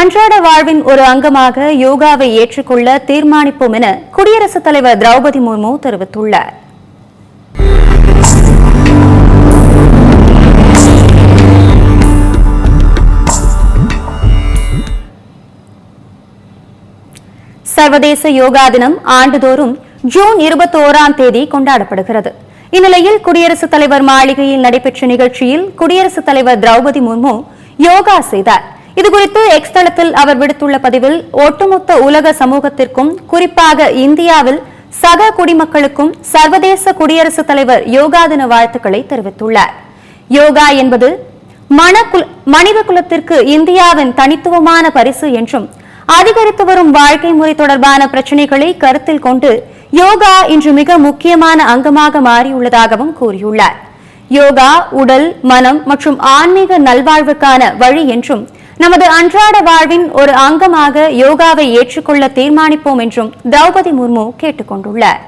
அன்றாட வாழ்வின் ஒரு அங்கமாக யோகாவை ஏற்றுக்கொள்ள தீர்மானிப்போம் என குடியரசுத் தலைவர் திரௌபதி முர்மு தெரிவித்துள்ளார். சர்வதேச யோகா தினம் ஆண்டுதோறும் ஜூன் இருபத்தி ஓராம் தேதி கொண்டாடப்படுகிறது. இந்நிலையில் குடியரசுத் தலைவர் மாளிகையில் நடைபெற்ற நிகழ்ச்சியில் குடியரசுத் தலைவர் திரௌபதி முர்மு யோகா செய்தார். இதுகுறித்து எக்ஸ் தளத்தில் அவர் விடுத்துள்ள பதிவில் ஒட்டுமொத்த உலக சமூகத்திற்கும் குறிப்பாக இந்தியாவில் சக குடிமக்களுக்கும் சர்வதேச குடியரசுத் தலைவர் யோகா தின வாழ்த்துக்களை தெரிவித்துள்ளார். யோகா என்பது மனகுல மனித குலத்திற்கு இந்தியாவின் தனித்துவமான பரிசு என்றும் அதிகரித்து வரும் வாழ்க்கை முறை தொடர்பான பிரச்சனைகளை கருத்தில் கொண்டு யோகா இன்று மிக முக்கியமான அங்கமாக மாறியுள்ளதாகவும் கூறியுள்ளார். யோகா உடல் மனம் மற்றும் ஆன்மீக நல்வாழ்வுக்கான வழி என்றும் நமது அன்றாட வாழ்வின் ஒரு அங்கமாக யோகாவை ஏற்றுக்கொள்ள தீர்மானிப்போம் என்றும் திரௌபதி முர்மு கேட்டுக்கொண்டுள்ளார்.